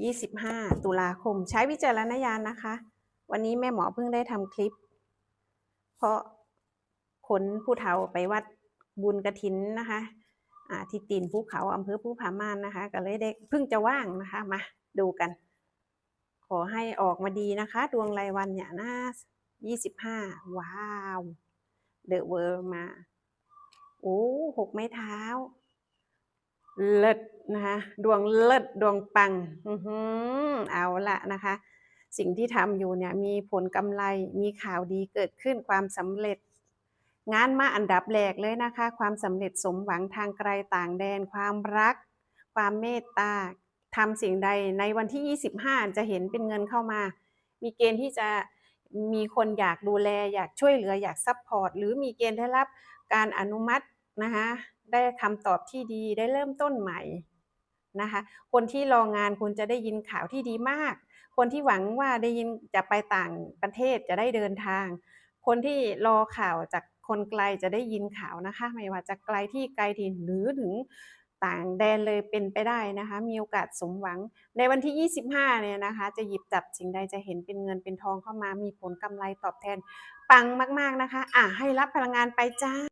25 ตุลาคม ใช้วิจารณญาณนะคะ วันนี้แม่หมอเพิ่งได้ทำคลิป เพราะขนผู้เฒ่าไปวัดบุญกระถินนะคะที่ตีนภูเขาอำเภอภูผาม่านนะคะ ก็เลยได้เพิ่งจะว่างนะคะ มาดูกัน ขอให้ออกมาดีนะคะ ดวงรายวันเนี่ยนะ25 ว้าว เดอะเวิร์มา โอ้หกไม้เท้า เลิศนะคะดวงเลิศดวงปังอือเอาละนะคะ สิ่งที่ทำอยู่เนี่ยมีผลกำไรมีข่าวดีเกิดขึ้นความสำเร็จ งานมาอันดับแรกเลยนะคะ ความสำเร็จสมหวังทางไกลต่างแดน ความรัก ความเมตตาทำสิ่งใดในวันที่ 25 จะเห็นเป็นเงินเข้ามา มีเกณฑ์ที่จะมีคนอยากดูแล อยากช่วยเหลืออยากซัพพอร์ตหรือมีเกณฑ์ได้รับการอนุมัติ นะคะได้คำตอบที่ดีได้เริ่มต้นใหม่นะคะคนที่รองานคุณจะได้ยินข่าวที่ดีมาก คนที่หวังว่าได้ยินจะไปต่างประเทศจะได้เดินทาง คนที่รอข่าวจากคนไกลจะได้ยินข่าวนะคะ ไม่ว่าจะไกลที่ไกลถิ่นหรือถึงต่างแดนเลยเป็นไปได้นะคะ มีโอกาสสมหวัง ในวันที่ 25 เนี่ยนะคะ จะหยิบจับสิ่งใดจะเห็นเป็นเงินเป็นทองเข้ามา มีผลกำไรตอบแทน ปังมาก ๆนะคะ อะให้รับพลังงานไปจ้า